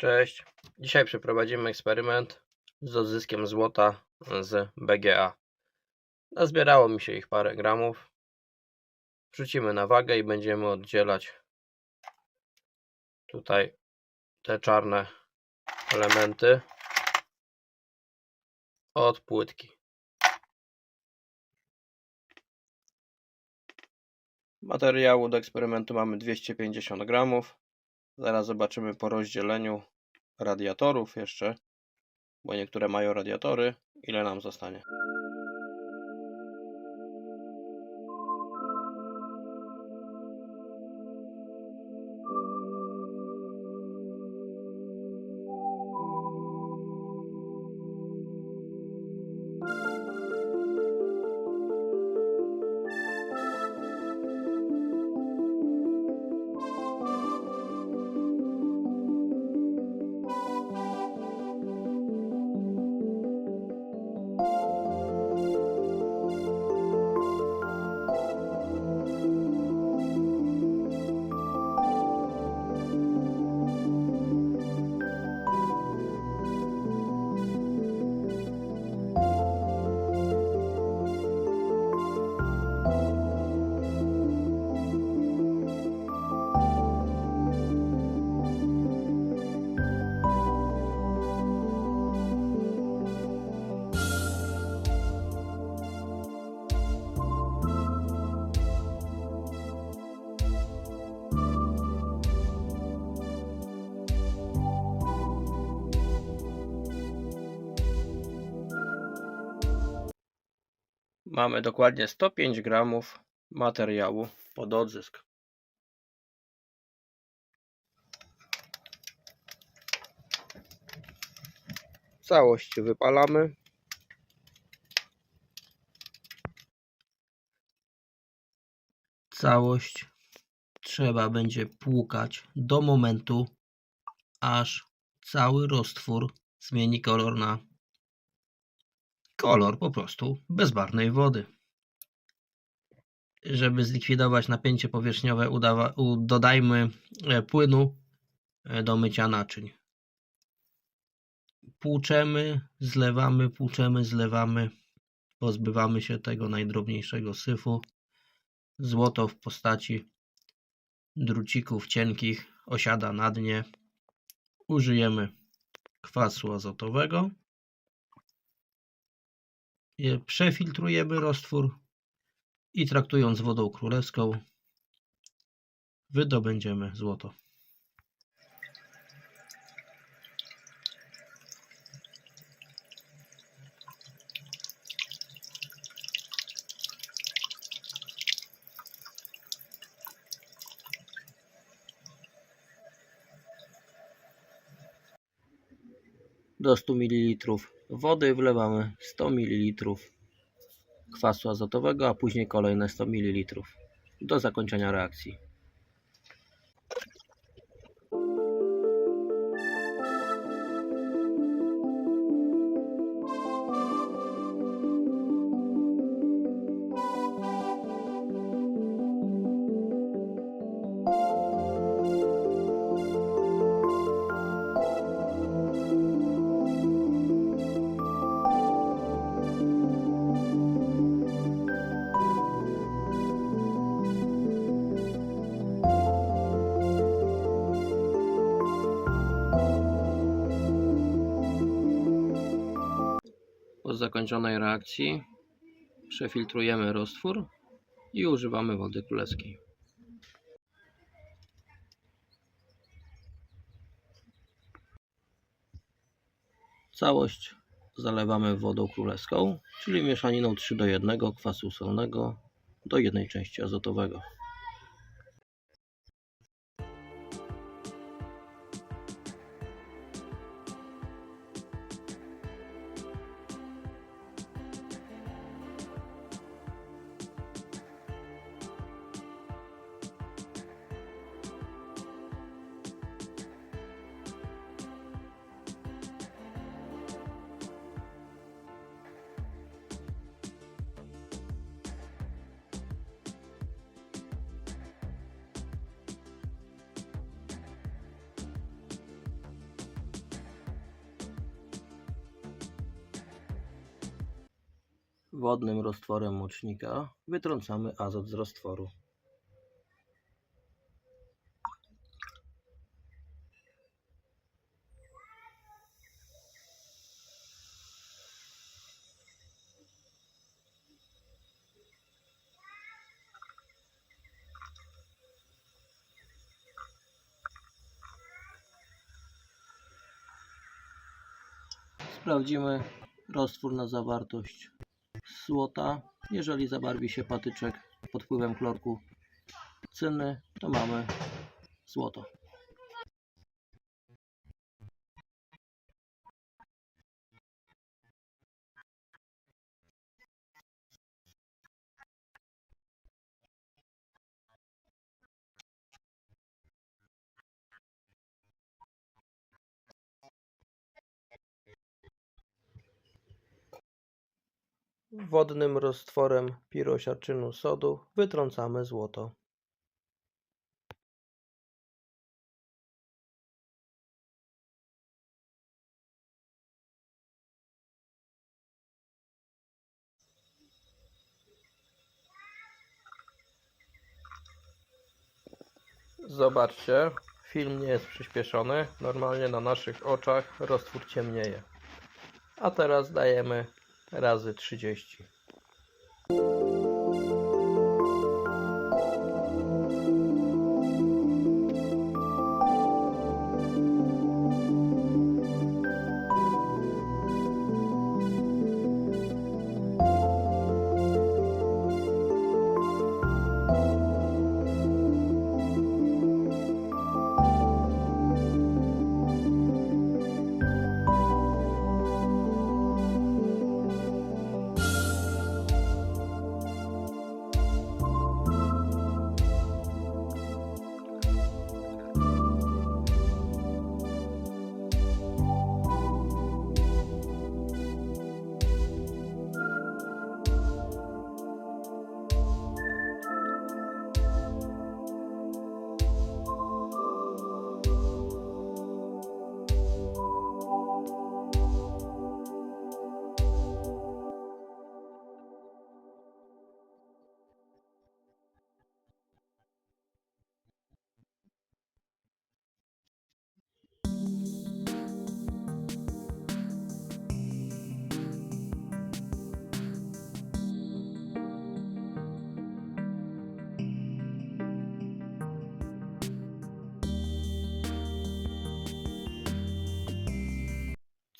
Cześć. Dzisiaj przeprowadzimy eksperyment z odzyskiem złota z BGA. Nazbierało mi się ich parę gramów. Wrzucimy na wagę i będziemy oddzielać tutaj te czarne elementy od płytki. Materiału do eksperymentu mamy 250 gramów. Zaraz zobaczymy po rozdzieleniu radiatorów jeszcze, bo niektóre mają radiatory, ile nam zostanie. Mamy dokładnie 105 gramów materiału pod odzysk. Całość wypalamy. Całość trzeba będzie płukać do momentu, aż cały roztwór zmieni kolor na kolor po prostu bezbarwnej wody. Żeby zlikwidować napięcie powierzchniowe, udawa, dodajmy e, płynu e, do mycia naczyń. Płuczemy, zlewamy, płuczemy, zlewamy. Pozbywamy się tego najdrobniejszego syfu. Złoto w postaci drucików cienkich osiada na dnie. Użyjemy kwasu azotowego przefiltrujemy roztwór i traktując wodą królewską wydobędziemy złoto. Do 100 ml wody wlewamy 100 ml kwasu azotowego, a później kolejne 100 ml do zakończenia reakcji. Zakończonej reakcji przefiltrujemy roztwór i używamy wody królewskiej. Całość zalewamy wodą królewską, czyli mieszaniną 3 do 1 kwasu solnego do jednej części azotowego. Wodnym roztworem mocznika wytrącamy azot z roztworu. Sprawdzimy roztwór na zawartość złota. Jeżeli zabarwi się patyczek pod wpływem chlorku cynny, to mamy złoto. Wodnym roztworem pirosiarczynu sodu wytrącamy złoto. Zobaczcie, film nie jest przyspieszony. Normalnie na naszych oczach roztwór ciemnieje. A teraz dajemy razy 30.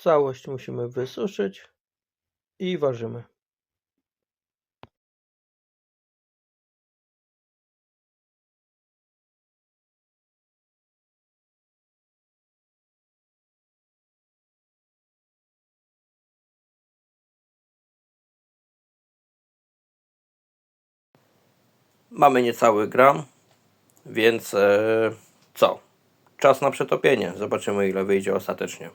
Całość musimy wysuszyć i ważymy. Mamy niecały gram, więc e, co? Czas na przetopienie. Zobaczymy ile wyjdzie ostatecznie.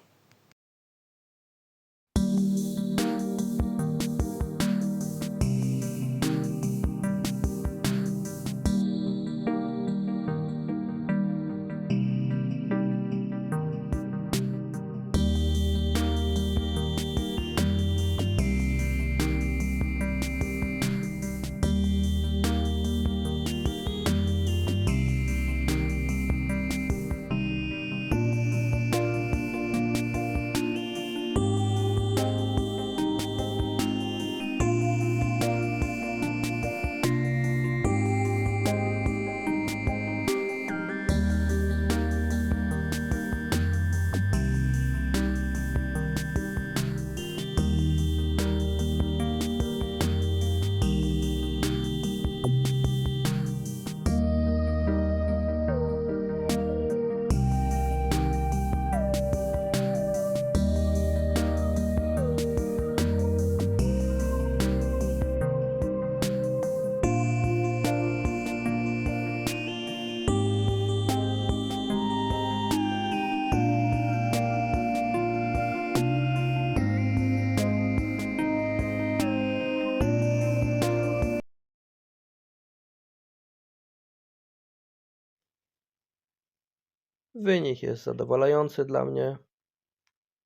Wynik jest zadowalający dla mnie.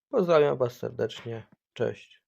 Pozdrawiam Was serdecznie. Cześć.